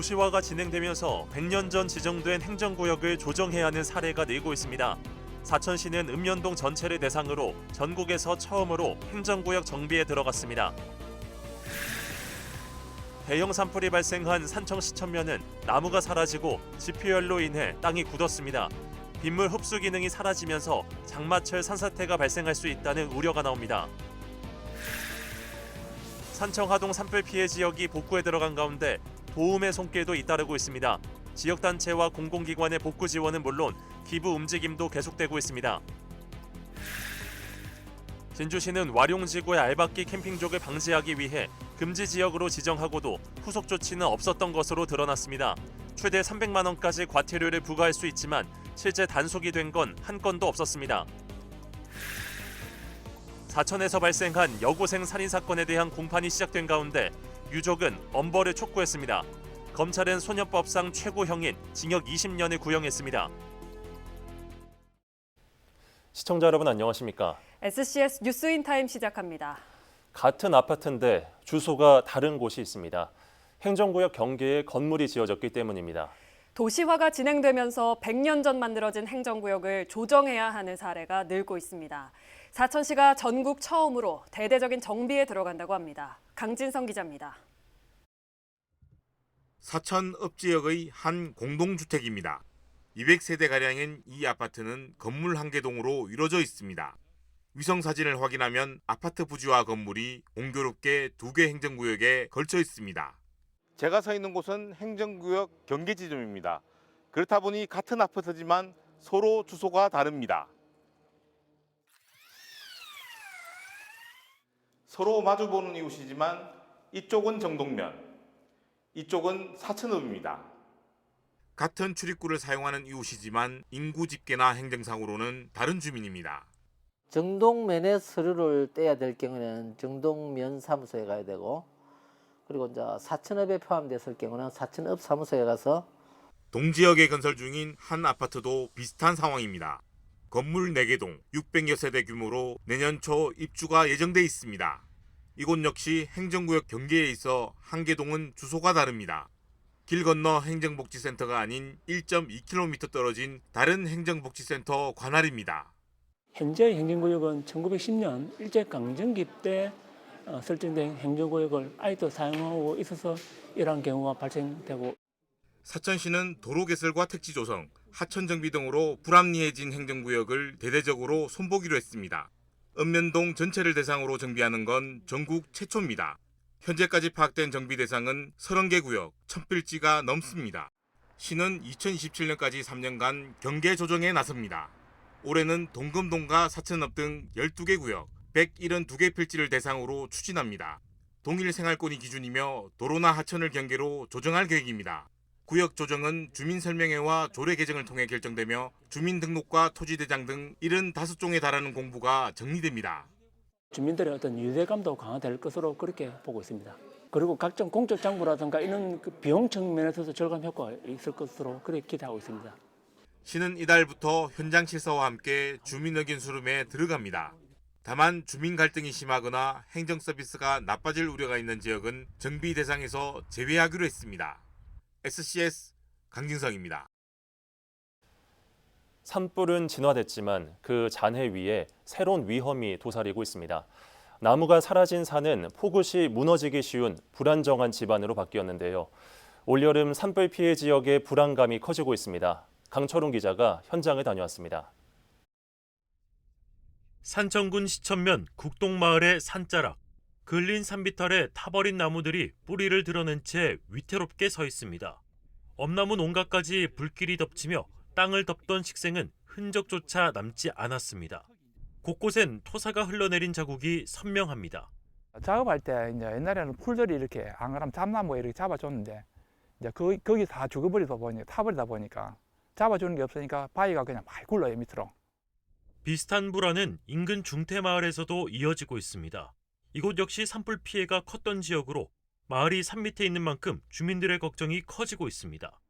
도시화가 진행되면서 100년 전 지정된 행정구역을 조정해야 하는 사례가 늘고 있습니다. 사천시는 읍면동 전체를 대상으로 전국에서 처음으로 행정구역 정비에 들어갔습니다. 대형 산불이 발생한 산청시천면은 나무가 사라지고 지피열로 인해 땅이 굳었습니다. 빗물 흡수 기능이 사라지면서 장마철 산사태가 발생할 수 있다는 우려가 나옵니다. 산청 하동 산불 피해 지역이 복구에 들어간 가운데 도움의 손길도 잇따르고 있습니다. 지역 단체와 공공기관의 복구 지원은 물론 기부 움직임도 계속되고 있습니다. 진주시는 와룡지구의 알박기 캠핑족을 방지하기 위해 금지 지역으로 지정하고도 후속 조치는 없었던 것으로 드러났습니다. 최대 300만 원까지 과태료를 부과할 수 있지만 실제 단속이 된 건 한 건도 없었습니다. 사천에서 발생한 여고생 살인 사건에 대한 공판이 시작된 가운데 유족은 엄벌을 촉구했습니다. 검찰은 소년법상 최고형인 징역 20년을 구형했습니다. 시청자 여러분 안녕하십니까? SCS 뉴스인 타임 시작합니다. 같은 아파트인데 주소가 다른 곳이 있습니다. 행정구역 경계에 건물이 지어졌기 때문입니다. 도시화가 진행되면서 100년 전 만들어진 행정구역을 조정해야 하는 사례가 늘고 있습니다. 사천시가 전국 처음으로 대대적인 정비에 들어간다고 합니다. 강진성 기자입니다. 사천 읍지역의 한 공동주택입니다. 200세대가량인 이 아파트는 건물 한 개 동으로 이루어져 있습니다. 위성 사진을 확인하면 아파트 부지와 건물이 공교롭게 두 개 행정구역에 걸쳐 있습니다. 제가 서 있는 곳은 행정구역 경계 지점입니다. 그렇다 보니 같은 아파트지만 서로 주소가 다릅니다. 서로 마주보는 이웃이지만 이쪽은 정동면, 이쪽은 사천읍입니다. 같은 출입구를 사용하는 이웃이지만 인구 집계나 행정상으로는 다른 주민입니다. 정동면에 서류를 떼야 될 경우에는 정동면 사무소에 가야 되고 그리고 이제 사천읍에 포함됐을 경우는 사천읍 사무소에 가서 동지역에 건설 중인 한 아파트도 비슷한 상황입니다. 건물 4개 동 600여 세대 규모로 내년 초 입주가 예정돼 있습니다. 이곳 역시 행정구역 경계에 있어 한 개 동은 주소가 다릅니다. 길 건너 행정복지센터가 아닌 1.2km 떨어진 다른 행정복지센터 관할입니다. 현재 행정구역은 1910년 일제강점기 때 어, 설정된 행정구역을 아직도 사용하고 있어서 이러한 경우가 발생되고 사천시는 도로 개설과 택지 조성, 하천 정비 등으로 불합리해진 행정구역을 대대적으로 손보기로 했습니다. 읍면동 전체를 대상으로 정비하는 건 전국 최초입니다. 현재까지 파악된 정비 대상은 30개 구역, 1000필지가 넘습니다. 시는 2027년까지 3년간 경계 조정에 나섭니다. 올해는 동금동과 사천읍 등 12개 구역, 172개 필지를 대상으로 추진합니다. 동일 생활권이 기준이며 도로나 하천을 경계로 조정할 계획입니다. 구역 조정은 주민설명회와 조례 개정을 통해 결정되며 주민등록과 토지대장 등 75종에 달하는 공부가 정리됩니다. 주민들의 어떤 유대감도 강화될 것으로 그렇게 보고 있습니다. 그리고 각종 공적 장부라든가 이런 그 비용 측면에서도 절감 효과가 있을 것으로 그렇게 기대하고 있습니다. 시는 이달부터 현장 실사와 함께 주민 의견 수렴에 들어갑니다. 다만 주민 갈등이 심하거나 행정 서비스가 나빠질 우려가 있는 지역은 정비 대상에서 제외하기로 했습니다. SCS 강진성입니다. 산불은 진화됐지만 그 잔해 위에 새로운 위험이 도사리고 있습니다. 나무가 사라진 산은 폭우시 무너지기 쉬운 불안정한 집안으로 바뀌었는데요. 올여름 산불 피해 지역의 불안감이 커지고 있습니다. 강철웅 기자가 현장에 다녀왔습니다. 산청군 시천면 국동마을의 산자락. 근린 산비탈에 타버린 나무들이 뿌리를 드러낸 채 위태롭게 서 있습니다. 엄나무 농가까지 불길이 덮치며 땅을 덮던 식생은 흔적조차 남지 않았습니다. 곳곳엔 토사가 흘러내린 자국이 선명합니다. 작업할 때 이제 옛날에는 풀들이 이렇게 안 그러면 잡나무에 이렇게 잡아줬는데 이제 거, 거기 다 죽어버리다 보니까 타버리다 보니까 잡아주는 게 없으니까 바위가 그냥 많이 굴러요 밑으로. 비슷한 불안은 인근 중태 마을에서도 이어지고 있습니다. 이곳 역시 산불 피해가 컸던 지역으로 마을이 산 밑에 있는 만큼 주민들의 걱정이 커지고 있습니다.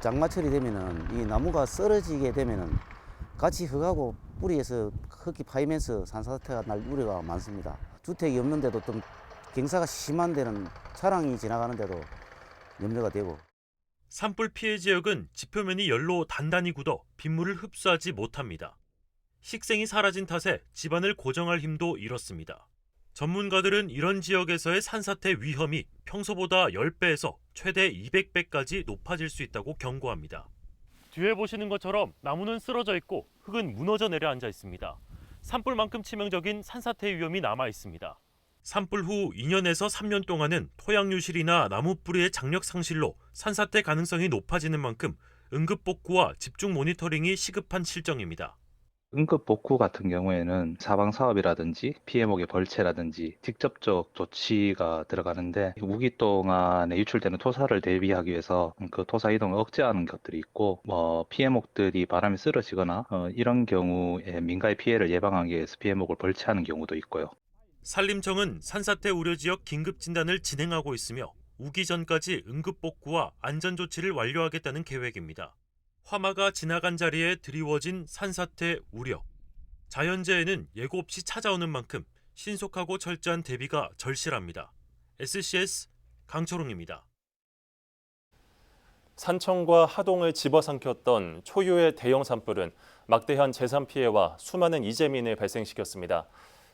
장마철이 되면은 이 나무가 쓰러지게 되면은 같이 흙하고 뿌리에서 흙이 파이면서 산사태가 날 우려가 많습니다. 주택이 없는데도 좀 경사가 심한 데는 차량이 지나가는데도 염려가 되고 산불 피해 지역은 지표면이 열로 단단히 굳어 빗물을 흡수하지 못합니다. 식생이 사라진 탓에 집안을 고정할 힘도 잃었습니다. 전문가들은 이런 지역에서의 산사태 위험이 평소보다 10배에서 최대 200배까지 높아질 수 있다고 경고합니다. 뒤에 보시는 것처럼 나무는 쓰러져 있고 흙은 무너져 내려앉아 있습니다. 산불만큼 치명적인 산사태 위험이 남아 있습니다. 산불 후 2년에서 3년 동안은 토양 유실이나 나무 뿌리의 장력 상실로 산사태 가능성이 높아지는 만큼 응급 복구와 집중 모니터링이 시급한 실정입니다. 응급 복구 같은 경우에는 사방 사업이라든지 피해목의 벌채라든지 직접적 조치가 들어가는데 우기 동안에 유출되는 토사를 대비하기 위해서 그 토사 이동을 억제하는 것들이 있고 뭐 피해목들이 바람에 쓰러지거나 어, 이런 경우에 민가의 피해를 예방하기 위해서 피해목을 벌채하는 경우도 있고요. 산림청은 산사태 우려 지역 긴급 진단을 진행하고 있으며 우기 전까지 응급 복구와 안전 조치를 완료하겠다는 계획입니다. 화마가 지나간 자리에 드리워진 산사태 우려. 자연재해는 예고 없이 찾아오는 만큼 신속하고 철저한 대비가 절실합니다. SCS 강초롱입니다. 산청과 하동을 집어삼켰던 초유의 대형 산불은 막대한 재산 피해와 수많은 이재민을 발생시켰습니다.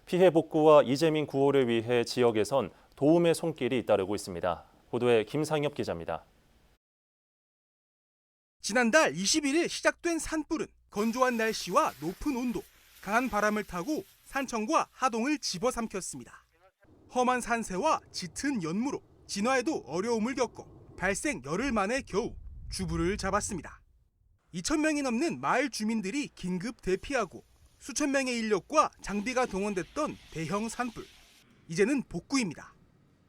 피해 복구와 이재민 구호를 위해 지역에선 도움의 손길이 잇따르고 있습니다. 보도에 김상엽 기자입니다. 지난달 21일 시작된 산불은 건조한 날씨와 높은 온도, 강한 바람을 타고 산청과 하동을 집어삼켰습니다. 험한 산세와 짙은 연무로 진화에도 어려움을 겪고 발생 열흘 만에 겨우 주부를 잡았습니다. 2천 명이 넘는 마을 주민들이 긴급 대피하고 수천 명의 인력과 장비가 동원됐던 대형 산불. 이제는 복구입니다.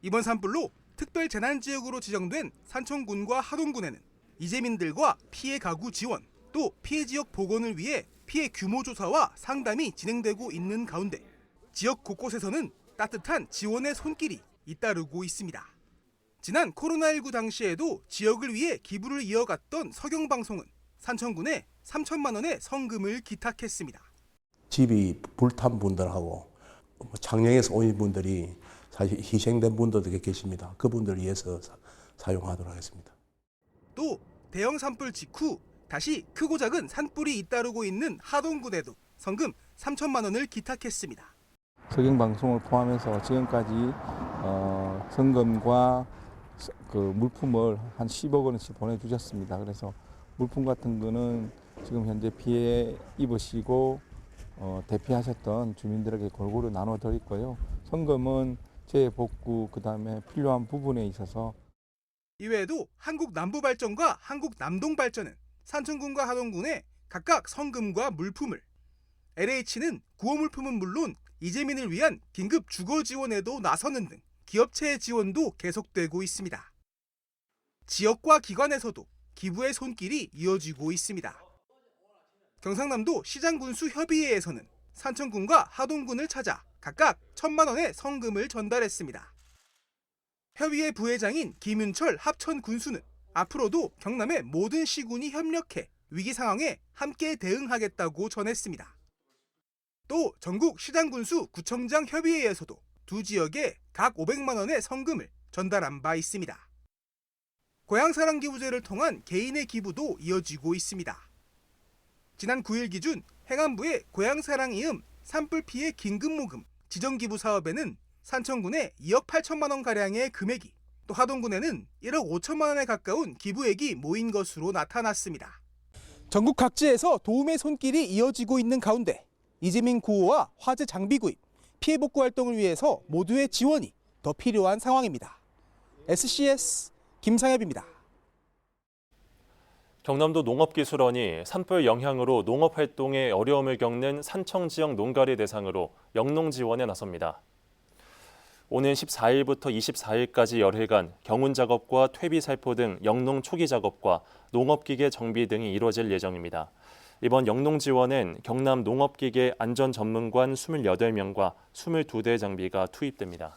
이번 산불로 특별 재난 지역으로 지정된 산청군과 하동군에는 이재민들과 피해 가구 지원, 또 피해 지역 복원을 위해 피해 규모 조사와 상담이 진행되고 있는 가운데 지역 곳곳에서는 따뜻한 지원의 손길이 잇따르고 있습니다. 지난 코로나19 당시에도 지역을 위해 기부를 이어갔던 서경방송은 산청군에 3천만 원의 성금을 기탁했습니다. 집이 불탄 분들하고 뭐 창녕에서 오신 분들이 사실 희생된 분들도 계십니다. 그분들을 위해서 사- 사용하도록 하겠습니다. 또 대형 산불 직후 다시 크고 작은 산불이 잇따르고 있는 하동군에도 성금 3천만 원을 기탁했습니다. 석영 방송을 포함해서 지금까지 어, 성금과 서- 그 물품을 한 10억 원씩 보내주셨습니다. 그래서 물품 같은 거는 지금 현재 피해 입으시고 어, 대피하셨던 주민들에게 골고루 나눠 드릴 거요. 성금은 재복구 그다음에 필요한 부분에 있어서 이외에도 한국 남부 발전과 한국 남동 발전은 산청군과 하동군에 각각 성금과 물품을 LH는 구호 물품은 물론 이재민을 위한 긴급 주거 지원에도 나서는 등 기업체의 지원도 계속되고 있습니다. 지역과 기관에서도 기부의 손길이 이어지고 있습니다. 경상남도 시장군수 협의회에서는 산청군과 하동군을 찾아 각각 천만 원의 성금을 전달했습니다. 협의회 부회장인 김윤철 합천 군수는 앞으로도 경남의 모든 시군이 협력해 위기 상황에 함께 대응하겠다고 전했습니다. 또 전국 시장군수 구청장 협의회에서도 두 지역에 각 500만 원의 성금을 전달한 바 있습니다. 고향사랑 기부제를 통한 개인의 기부도 이어지고 있습니다. 지난 9일 기준 행안부의 고향사랑 이음 산불 피해 긴급 모금 지정 기부 사업에는 산청군에 2억 8천만 원 가량의 금액이 또 하동군에는 1억 5천만 원에 가까운 기부액이 모인 것으로 나타났습니다. 전국 각지에서 도움의 손길이 이어지고 있는 가운데 이재민 구호와 화재 장비 구입, 피해 복구 활동을 위해서 모두의 지원이 더 필요한 상황입니다. SCS 김상엽입니다. 경남도 농업기술원이 산불 영향으로 농업 활동에 어려움을 겪는 산청 지역 농가를 대상으로 영농 지원에 나섭니다. 오는 14일부터 24일까지 열흘간 경운 작업과 퇴비 살포 등 영농 초기 작업과 농업기계 정비 등이 이루어질 예정입니다. 이번 영농 지원엔 경남 농업기계 안전 전문관 28명과 22대의 장비가 투입됩니다.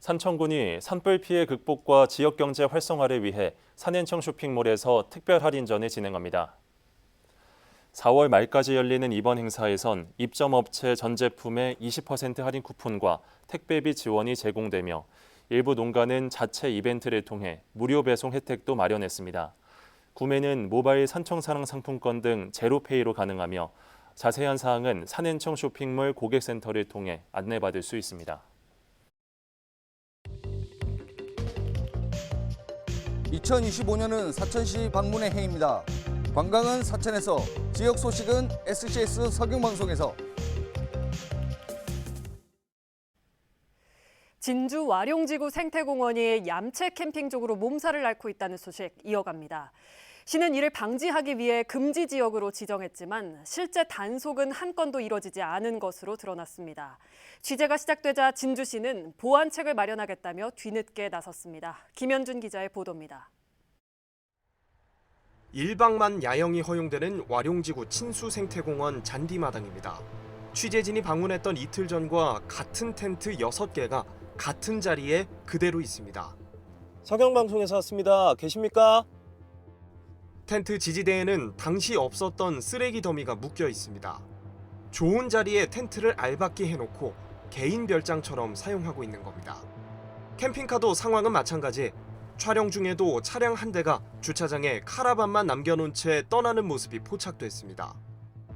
산청군이 산불 피해 극복과 지역 경제 활성화를 위해 산현청 쇼핑몰에서 특별 할인전을 진행합니다. 4월 말까지 열리는 이번 행사에선 입점업체 전 제품의 20% 할인 쿠폰과 택배비 지원이 제공되며 일부 농가는 자체 이벤트를 통해 무료 배송 혜택도 마련했습니다. 구매는 모바일 산청사랑 상품권 등 제로페이로 가능하며 자세한 사항은 산엔청 쇼핑몰 고객센터를 통해 안내받을 수 있습니다. 2025년은 사천시 방문의 해입니다. 관광은 사천에서, 지역 소식은 SCS 석영방송에서. 진주 와룡지구 생태공원이 얌체 캠핑족으로 몸살을 앓고 있다는 소식 이어갑니다. 시는 이를 방지하기 위해 금지 지역으로 지정했지만 실제 단속은 한 건도 이뤄지지 않은 것으로 드러났습니다. 취재가 시작되자 진주시는 보완책을 마련하겠다며 뒤늦게 나섰습니다. 김현준 기자의 보도입니다. 일방만 야영이 허용되는 와룡지구 친수생태공원 잔디마당입니다. 취재진이 방문했던 이틀 전과 같은 텐트 6개가 같은 자리에 그대로 있습니다. 석영방송에서 왔습니다. 계십니까? 텐트 지지대에는 당시 없었던 쓰레기 더미가 묶여 있습니다. 좋은 자리에 텐트를 알박기 해놓고 개인 별장처럼 사용하고 있는 겁니다. 캠핑카도 상황은 마찬가지. 촬영 중에도 차량 한 대가 주차장에 카라반만 남겨놓은 채 떠나는 모습이 포착됐습니다.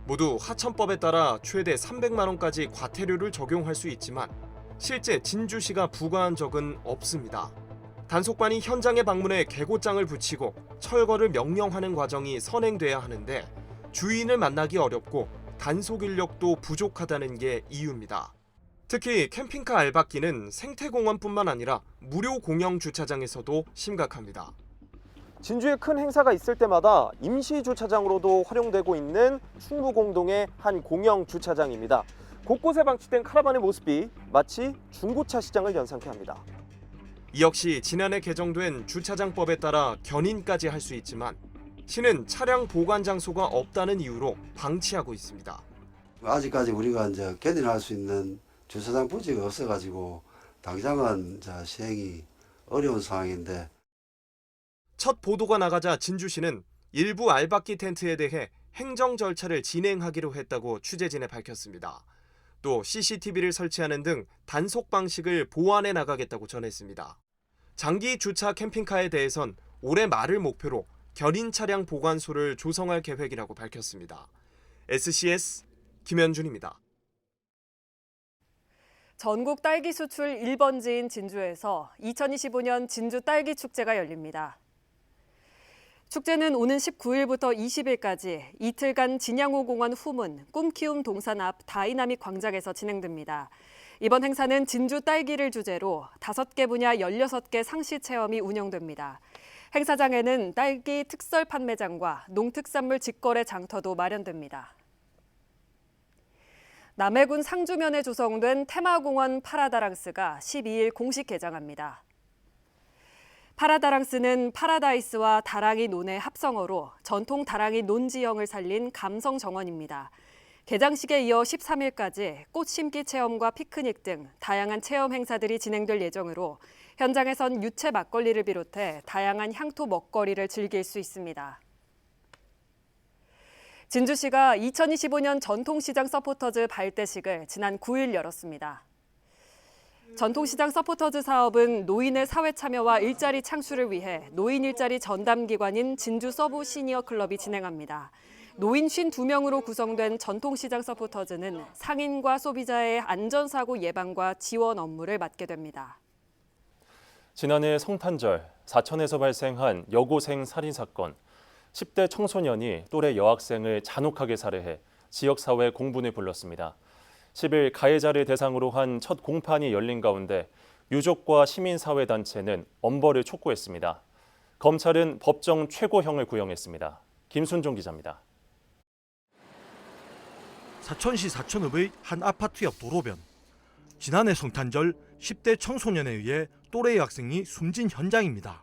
모두 하천법에 따라 최대 300만 원까지 과태료를 적용할 수 있지만 실제 진주시가 부과한 적은 없습니다. 단속반이 현장에 방문해 개고장을 붙이고 철거를 명령하는 과정이 선행돼야 하는데 주인을 만나기 어렵고 단속 인력도 부족하다는 게 이유입니다. 특히 캠핑카 알박기는 생태공원뿐만 아니라 무료 공영 주차장에서도 심각합니다. 진주에 큰 행사가 있을 때마다 임시 주차장으로도 활용되고 있는 충무공동의 한 공영 주차장입니다. 곳곳에 방치된 카라반의 모습이 마치 중고차 시장을 연상케 합니다. 이 역시 지난해 개정된 주차장법에 따라 견인까지 할 수 있지만 시는 차량 보관 장소가 없다는 이유로 방치하고 있습니다. 아직까지 우리가 이제 견인할 수 있는 주차장 부지가 없어가지고 당장은 시행이 어려운 상황인데 첫 보도가 나가자 진주시는 일부 알박기 텐트에 대해 행정 절차를 진행하기로 했다고 취재진에 밝혔습니다. 또 CCTV를 설치하는 등 단속 방식을 보완해 나가겠다고 전했습니다. 장기 주차 캠핑카에 대해선 올해 말을 목표로 견인 차량 보관소를 조성할 계획이라고 밝혔습니다. SCS 김현준입니다. 전국 딸기 수출 1번지인 진주에서 2025년 진주 딸기 축제가 열립니다. 축제는 오는 19일부터 20일까지 이틀간 진양호 공원 후문 꿈키움 동산 앞 다이나믹 광장에서 진행됩니다. 이번 행사는 진주 딸기를 주제로 5개 분야 16개 상시 체험이 운영됩니다. 행사장에는 딸기 특설 판매장과 농특산물 직거래 장터도 마련됩니다. 남해군 상주면에 조성된 테마공원 파라다랑스가 12일 공식 개장합니다. 파라다랑스는 파라다이스와 다랑이 논의 합성어로 전통 다랑이 논 지형을 살린 감성 정원입니다. 개장식에 이어 13일까지 꽃 심기 체험과 피크닉 등 다양한 체험 행사들이 진행될 예정으로 현장에선 유채 막걸리를 비롯해 다양한 향토 먹거리를 즐길 수 있습니다. 진주시가 2025년 전통시장 서포터즈 발대식을 지난 9일 열었습니다. 전통시장 서포터즈 사업은 노인의 사회 참여와 일자리 창출을 위해 노인 일자리 전담 기관인 진주 서부 시니어 클럽이 진행합니다. 노인 52명으로 구성된 전통시장 서포터즈는 상인과 소비자의 안전사고 예방과 지원 업무를 맡게 됩니다. 지난해 성탄절 사천에서 발생한 여고생 살인 사건. 10대 청소년이 또래 여학생을 잔혹하게 살해해 지역사회 공분을 불렀습니다. 10일 가해자를 대상으로 한 첫 공판이 열린 가운데 유족과 시민사회단체는 엄벌을 촉구했습니다. 검찰은 법정 최고형을 구형했습니다. 김순종 기자입니다. 사천시 사천읍의 한 아파트 옆 도로변. 지난해 성탄절 10대 청소년에 의해 또래 여학생이 숨진 현장입니다.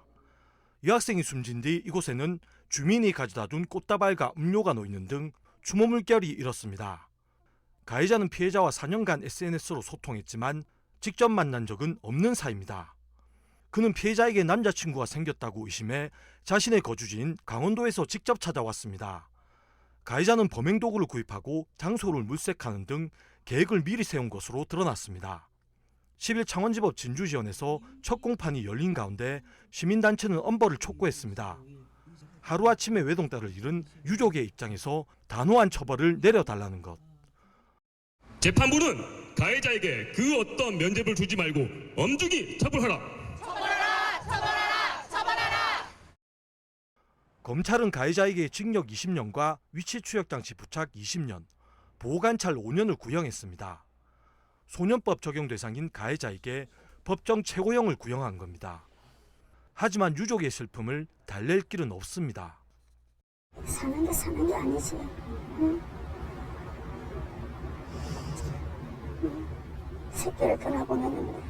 여학생이 숨진 뒤 이곳에는 주민이 가져다 둔 꽃다발과 음료가 놓이는 등 추모 물결이 일었습니다. 가해자는 피해자와 4년간 SNS로 소통했지만 직접 만난 적은 없는 사이입니다. 그는 피해자에게 남자친구가 생겼다고 의심해 자신의 거주지인 강원도에서 직접 찾아왔습니다. 가해자는 범행 도구를 구입하고 장소를 물색하는 등 계획을 미리 세운 것으로 드러났습니다. 10일 창원지법 진주지원에서 첫 공판이 열린 가운데 시민단체는 엄벌을 촉구했습니다. 하루아침에 외동딸을 잃은 유족의 입장에서 단호한 처벌을 내려달라는 것. 재판부는 가해자에게 그 어떤 면죄부를 주지 말고 엄중히 처벌하라. 검찰은 가해자에게 징역 20년과 위치 추적 장치 부착 20년, 보호관찰 5년을 구형했습니다. 소년법 적용 대상인 가해자에게 법정 최고형을 구형한 겁니다. 하지만 유족의 슬픔을 달랠 길은 없습니다. 사는 게 사는 게 아니지. 응? 응. 새끼를 떠나보내는데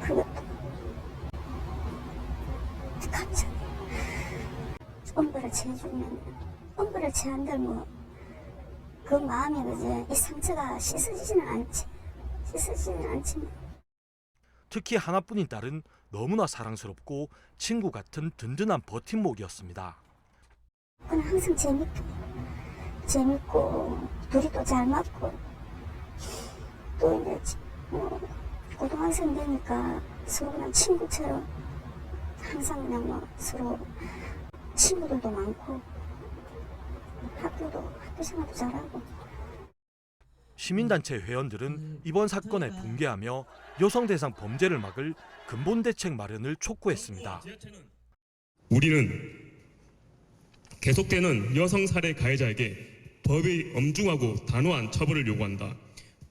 그것도 갑자기 엄벌을 채주면 엄벌을 채한들 뭐그 마음이 그지 이 상처가 씻어지지는 않지 씻어지지는 않지만 특히 하나뿐인 딸은 너무나 사랑스럽고 친구 같은 든든한 버팀목이었습니다. 그는 항상 재밌고 재밌고 둘이 또 잘 맞고 또 이제 지- 뭐 고등학생 되니까 서로 그냥 친구처럼 항상 그냥 뭐 서로 친구들도 많고 학교도 학교 생활도 잘하고 시민단체 회원들은 이번 사건에 붕괴하며 여성 대상 범죄를 막을 근본 대책 마련을 촉구했습니다. 우리는 계속되는 여성 살해 가해자에게 법의 엄중하고 단호한 처벌을 요구한다.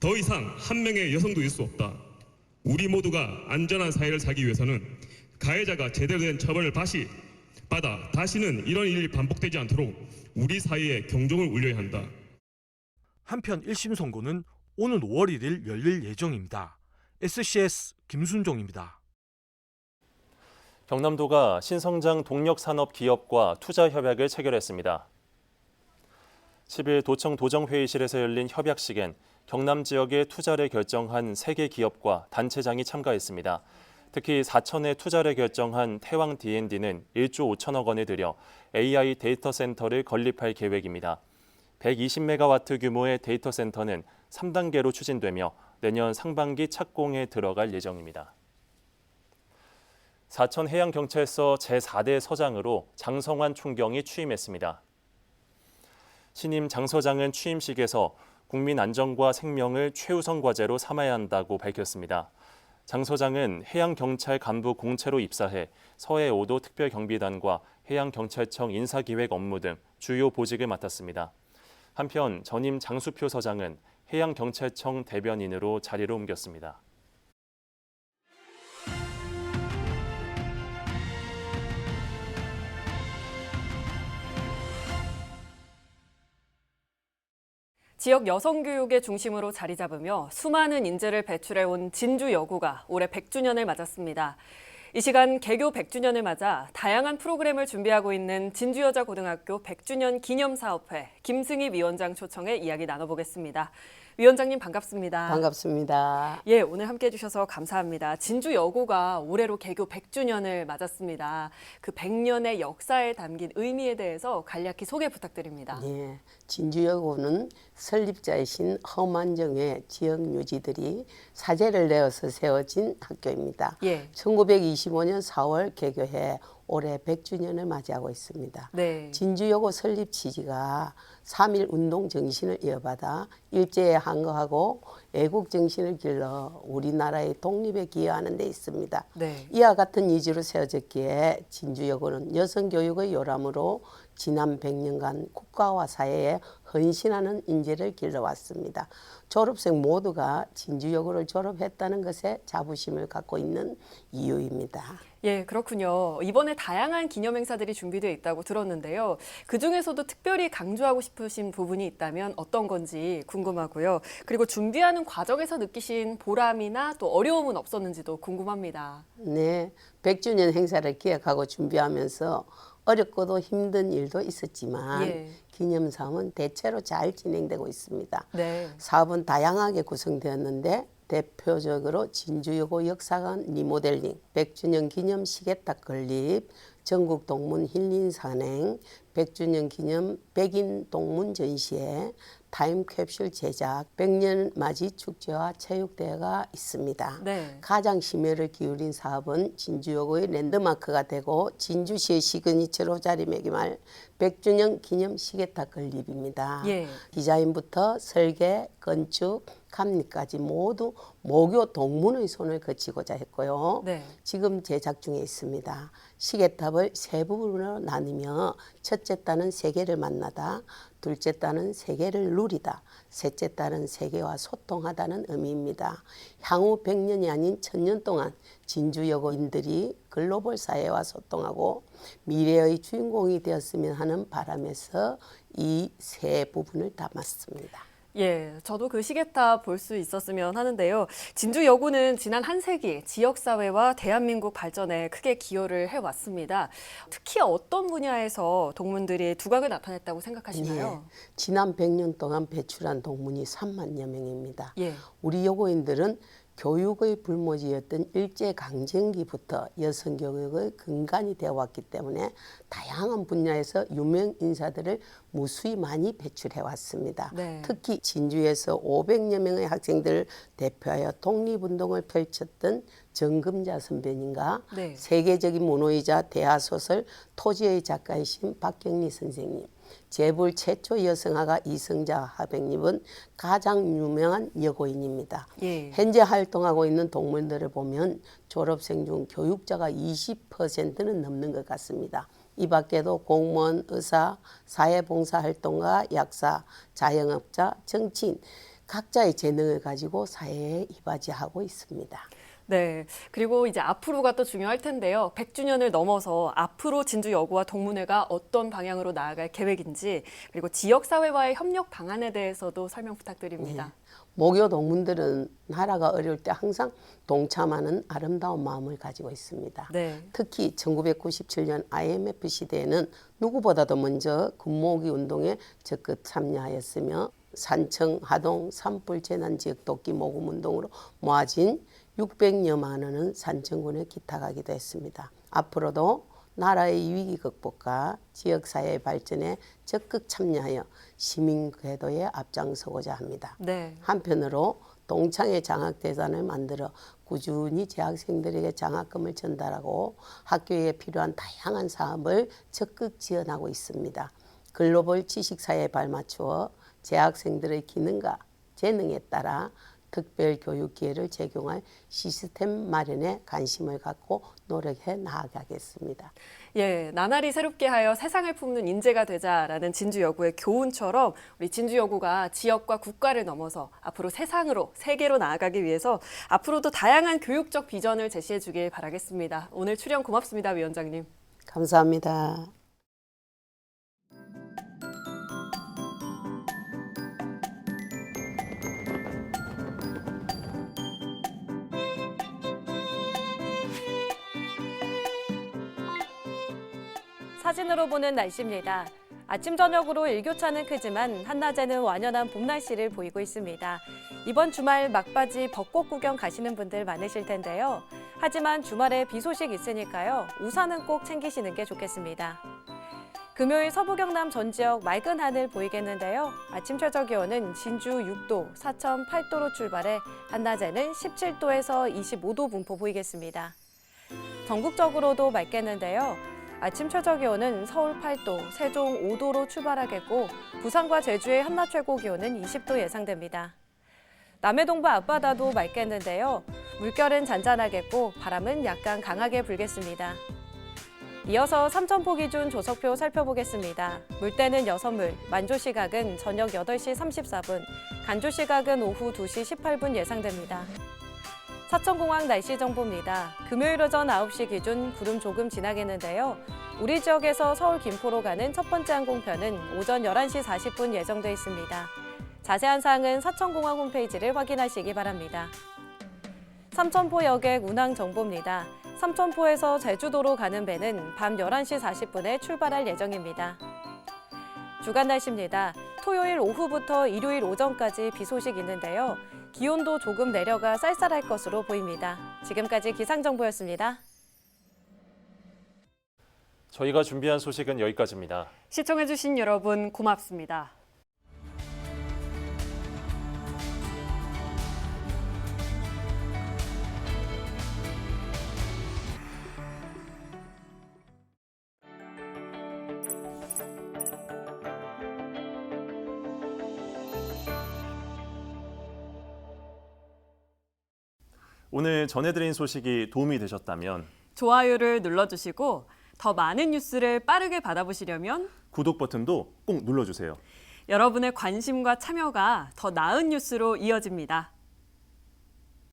더 이상 한 명의 여성도 있을 수 없다. 우리 모두가 안전한 사회를 살기 위해서는 가해자가 제대로 된 처벌을 다시 받아 다시는 이런 일이 반복되지 않도록 우리 사회에 경종을 울려야 한다. 한편 1심 선고는 오는 5월 1일 열릴 예정입니다. SCS 김순종입니다. 경남도가 신성장 동력산업 기업과 투자 협약을 체결했습니다. 10일 도청 도정회의실에서 열린 협약식엔 경남 지역에 투자를 결정한 3개 기업과 단체장이 참가했습니다. 특히 사천에 투자를 결정한 태왕 D&D는 1조 5천억 원을 들여 AI 데이터 센터를 건립할 계획입니다. 120메가와트 규모의 데이터 센터는 3단계로 추진되며 내년 상반기 착공에 들어갈 예정입니다. 사천 해양경찰서 제4대 서장으로 장성환 총경이 취임했습니다. 신임 장 서장은 취임식에서 국민 안전과 생명을 최우선 과제로 삼아야 한다고 밝혔습니다. 장 서장은 해양경찰 간부 공채로 입사해 서해 5도 특별경비단과 해양경찰청 인사기획 업무 등 주요 보직을 맡았습니다. 한편 전임 장수표 서장은 해양경찰청 대변인으로 자리를 옮겼습니다. 지역 여성 교육의 중심으로 자리 잡으며 수많은 인재를 배출해 온 진주 여고가 올해 100주년을 맞았습니다. 이 시간 개교 100주년을 맞아 다양한 프로그램을 준비하고 있는 진주여자고등학교 100주년 기념사업회 김승희 위원장 초청해 이야기 나눠보겠습니다. 위원장님 반갑습니다. 반갑습니다. 예, 오늘 함께 해주셔서 감사합니다. 진주 여고가 올해로 개교 100주년을 맞았습니다. 그 100년의 역사에 담긴 의미에 대해서 간략히 소개 부탁드립니다. 예, 진주 여고는 설립자이신 허만정의 지역 유지들이 사제를 내어서 세워진 학교입니다. 예. 1925년 4월 개교해 올해 100주년을 맞이하고 있습니다. 네. 진주 여고 설립 취지가 3.1 운동 정신을 이어받아 일제에 항거하고 애국 정신을 길러 우리나라의 독립에 기여하는 데 있습니다. 네. 이와 같은 이지로 세워졌기에 진주여고는 여성 교육의 요람으로 지난 100년간 국가와 사회에 헌신하는 인재를 길러왔습니다. 졸업생 모두가 진주여고를 졸업했다는 것에 자부심을 갖고 있는 이유입니다. 예, 그렇군요. 이번에 다양한 기념 행사들이 준비되어 있다고 들었는데요. 그 중에서도 특별히 강조하고 싶으신 부분이 있다면 어떤 건지 궁금하고요. 그리고 준비하는 과정에서 느끼신 보람이나 또 어려움은 없었는지도 궁금합니다. 네, 100주년 행사를 기획하고 준비하면서 어렵고도 힘든 일도 있었지만 예. 기념 사업은 대체로 잘 진행되고 있습니다. 네. 사업은 다양하게 구성되었는데 대표적으로 진주여고 역사관 리모델링, 100주년 기념 시계탑 건립, 전국 동문 힐링 산행, 100주년 기념 백인 동문 전시회, 타임캡슐 제작 100년 맞이 축제와 체육대회가 있습니다. 네. 가장 심혈을 기울인 사업은 진주역의 랜드마크가 되고 진주시의 시그니처로 자리매김할 100주년 기념 시계탑 건립입니다. 예. 디자인부터 설계, 건축, 감리까지 모두 모교 동문의 손을 거치고자 했고요. 네. 지금 제작 중에 있습니다. 시계탑을 세 부분으로 나누며 첫째 딸은 세계를 만나다, 둘째 딸은 세계를 누리다, 셋째 딸은 세계와 소통하다는 의미입니다. 향후 100년이 아닌 천년 동안 진주 여고인들이 글로벌 사회와 소통하고 미래의 주인공이 되었으면 하는 바람에서 이 세 부분을 담았습니다. 예, 저도 그 시계탑 볼 수 있었으면 하는데요. 진주 여고는 지난 한 세기 지역 사회와 대한민국 발전에 크게 기여를 해 왔습니다. 특히 어떤 분야에서 동문들이 두각을 나타냈다고 생각하시나요? 예, 지난 100년 동안 배출한 동문이 3만여 명입니다. 예. 우리 여고인들은 교육의 불모지였던 일제 강점기부터 여성 교육의 근간이 되어 왔기 때문에 다양한 분야에서 유명 인사들을 무수히 많이 배출해 왔습니다. 네. 특히 진주에서 500여 명의 학생들을 대표하여 독립운동을 펼쳤던 정금자 선배님과 네. 세계적인 문호이자 대하소설 토지의 작가이신 박경리 선생님, 재벌 최초 여성화가 이성자 하백님은 가장 유명한 여고인입니다. 예. 현재 활동하고 있는 동문들을 보면 졸업생 중 교육자가 20%는 넘는 것 같습니다. 이 밖에도 공무원, 의사, 사회봉사활동가, 약사, 자영업자, 정치인 각자의 재능을 가지고 사회에 이바지하고 있습니다. 네. 그리고 이제 앞으로가 또 중요할 텐데요. 100주년을 넘어서 앞으로 진주 여고와 동문회가 어떤 방향으로 나아갈 계획인지 그리고 지역 사회와의 협력 방안에 대해서도 설명 부탁드립니다. 모교 동문들은 나라가 어려울 때 항상 동참하는 아름다운 마음을 가지고 있습니다. 네. 특히 1997년 IMF 시대에는 누구보다도 먼저 군모기 운동에 적극 참여하였으며 산청, 하동, 산불 재난 지역 돕기 모금 운동으로 모아진 600여만 원은 산청군에 기탁하기도 했습니다. 앞으로도 나라의 위기 극복과 지역사회의 발전에 적극 참여하여 시민 궤도에 앞장서고자 합니다. 네. 한편으로 동창회 장학 대산을 만들어 꾸준히 재학생들에게 장학금을 전달하고 학교에 필요한 다양한 사업을 적극 지원하고 있습니다. 글로벌 지식사회에 발맞추어 재학생들의 기능과 재능에 따라 특별 교육 기회를 제공할 시스템 마련에 관심을 갖고 노력해 나아가겠습니다. 예, 나날이 새롭게 하여 세상을 품는 인재가 되자라는 진주 여고의 교훈처럼 우리 진주 여고가 지역과 국가를 넘어서 앞으로 세상으로 세계로 나아가기 위해서 앞으로도 다양한 교육적 비전을 제시해 주길 바라겠습니다. 오늘 출연 고맙습니다, 위원장님. 감사합니다. 사진으로 보는 날씨입니다. 아침 저녁으로 일교차는 크지만 한낮에는 완연한 봄 날씨를 보이고 있습니다. 이번 주말 막바지 벚꽃 구경 가시는 분들 많으실 텐데요. 하지만 주말에 비 소식 있으니까요. 우산은 꼭 챙기시는 게 좋겠습니다. 금요일 서부 경남 전 지역 맑은 하늘 보이겠는데요. 아침 최저 기온은 진주 6도, 사천 8도로 출발해 한낮에는 17도에서 25도 분포 보이겠습니다. 전국적으로도 맑겠는데요. 아침 최저 기온은 서울 8도, 세종 5도로 출발하겠고 부산과 제주의 한낮 최고 기온은 20도 예상됩니다. 남해 동부 앞바다도 맑겠는데요. 물결은 잔잔하겠고 바람은 약간 강하게 불겠습니다. 이어서 삼천포 기준 조석표 살펴보겠습니다. 물때는 여섯물, 만조 시각은 저녁 8시 34분, 간조 시각은 오후 2시 18분 예상됩니다. 사천공항 날씨 정보입니다. 금요일 오전 9시 기준 구름 조금 지나겠는데요. 우리 지역에서 서울 김포로 가는 첫 번째 항공편은 오전 11시 40분 예정돼 있습니다. 자세한 사항은 사천공항 홈페이지를 확인하시기 바랍니다. 삼천포 여객 운항 정보입니다. 삼천포에서 제주도로 가는 배는 밤 11시 40분에 출발할 예정입니다. 주간 날씨입니다. 토요일 오후부터 일요일 오전까지 비 소식 있는데요. 기온도 조금 내려가 쌀쌀할 것으로 보입니다. 지금까지 기상정보였습니다. 저희가 준비한 소식은 여기까지입니다. 시청해주신 여러분 고맙습니다. 오늘 전해드린 소식이 도움이 되셨다면 좋아요를 눌러주시고 더 많은 뉴스를 빠르게 받아보시려면 구독 버튼도 꼭 눌러주세요. 여러분의 관심과 참여가 더 나은 뉴스로 이어집니다.